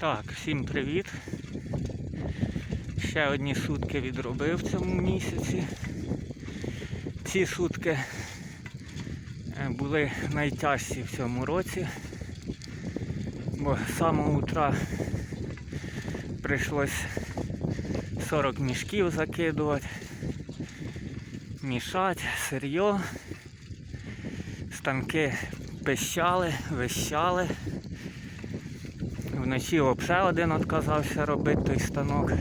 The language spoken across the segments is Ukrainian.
Так, всім привіт. Ще одні сутки відробив в цьому місяці. Ці сутки е, були найтяжчі в цьому році, бо з самого утра прийшлось 40 мішків закидувати, мішати, сир'йо, станки пищали, вищали. Вночі взагалі один відказався робити той станок.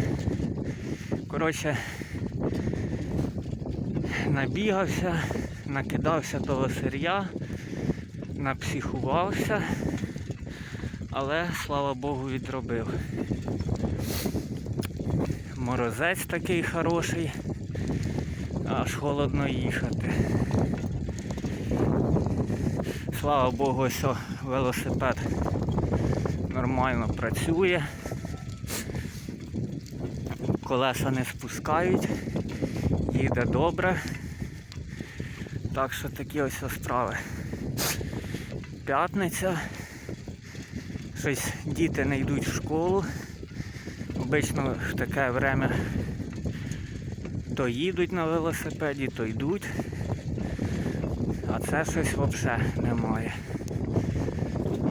Коротше, набігався, накидався того сир'я, напсихувався, але, слава Богу, відробив. Морозець такий хороший, аж холодно їхати. Слава Богу, ось о, велосипед нормально працює. Колеса не спускають, їде добре. Так що такі ось справи. П'ятниця. Щось діти не йдуть в школу. Обично в таке время то їдуть на велосипеді, то йдуть. А це щось взагалі немає.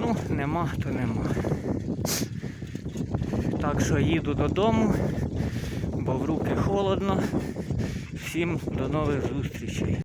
Ну, нема, то нема. Так що їду додому, бо в руки холодно. Всім до нових зустрічей.